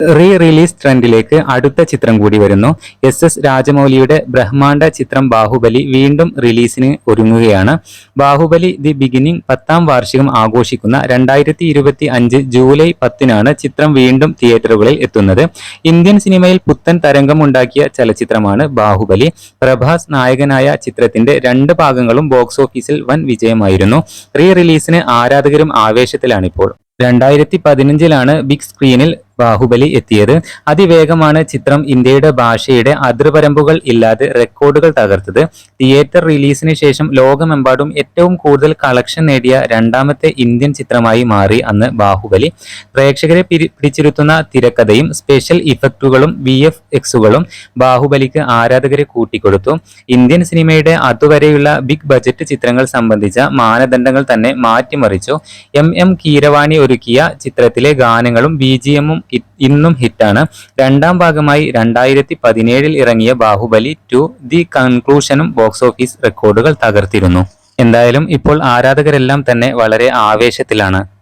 Re release ട്രെൻഡിലേക്ക് അടുത്ത ചിത്രം കൂടി വരുന്നു. എസ് എസ് രാജമൗലിയുടെ ബ്രഹ്മാണ്ഡ ചിത്രം ബാഹുബലി വീണ്ടും റിലീസിന് ഒരുങ്ങുകയാണ്. ബാഹുബലി ദി ബിഗിനിങ് പത്താം വാർഷികം ആഘോഷിക്കുന്ന രണ്ടായിരത്തി ഇരുപത്തി അഞ്ച് ജൂലൈ പത്തിനാണ് ചിത്രം വീണ്ടും തിയേറ്ററുകളിൽ എത്തുന്നത്. ഇന്ത്യൻ സിനിമയിൽ പുത്തൻ തരംഗമുണ്ടാക്കിയ ചലച്ചിത്രമാണ് ബാഹുബലി. പ്രഭാസ് നായകനായ ചിത്രത്തിന്റെ രണ്ട് ഭാഗങ്ങളും ബോക്സ് ഓഫീസിൽ വൻ വിജയമായിരുന്നു. റീ റിലീസിന് ആരാധകരും ആവേശത്തിലാണിപ്പോൾ. രണ്ടായിരത്തി പതിനഞ്ചിലാണ് ബിഗ് സ്ക്രീനിൽ ബാഹുബലി എത്തിയത്. അതിവേഗമാണ് ചിത്രം ഇന്ത്യയുടെ ഭാഷയുടെ അതിർപരമ്പുകൾ ഇല്ലാതെ റെക്കോർഡുകൾ തകർത്തത്. തിയേറ്റർ റിലീസിന് ശേഷം ലോകമെമ്പാടും ഏറ്റവും കൂടുതൽ കളക്ഷൻ നേടിയ രണ്ടാമത്തെ ഇന്ത്യൻ ചിത്രമായി മാറി അന്ന് ബാഹുബലി. പ്രേക്ഷകരെ പിരി- പിടിച്ചിരുത്തുന്ന തിരക്കഥയും സ്പെഷ്യൽ ഇഫക്റ്റുകളും വി എഫ് എക്സുകളും ബാഹുബലിക്ക് ആരാധകരെ കൂട്ടിക്കൊടുത്തു. ഇന്ത്യൻ സിനിമയുടെ അതുവരെയുള്ള ബിഗ് ബജറ്റ് ചിത്രങ്ങൾ സംബന്ധിച്ച മാനദണ്ഡങ്ങൾ തന്നെ മാറ്റിമറിച്ചു. എം എം കീരവാണി ഒരുക്കിയ ചിത്രത്തിലെ ഗാനങ്ങളും ബി ജി എമ്മും ഇന്നും ഹിറ്റാണ്. രണ്ടാം ഭാഗമായി രണ്ടായിരത്തി പതിനേഴിൽ ഇറങ്ങിയ ബാഹുബലി ടു ദി കൺക്ലൂഷനും ബോക്സ് ഓഫീസ് റെക്കോർഡുകൾ തകർത്തിരുന്നു. എന്തായാലും ഇപ്പോൾ ആരാധകരെല്ലാം തന്നെ വളരെ ആവേശത്തിലാണ്.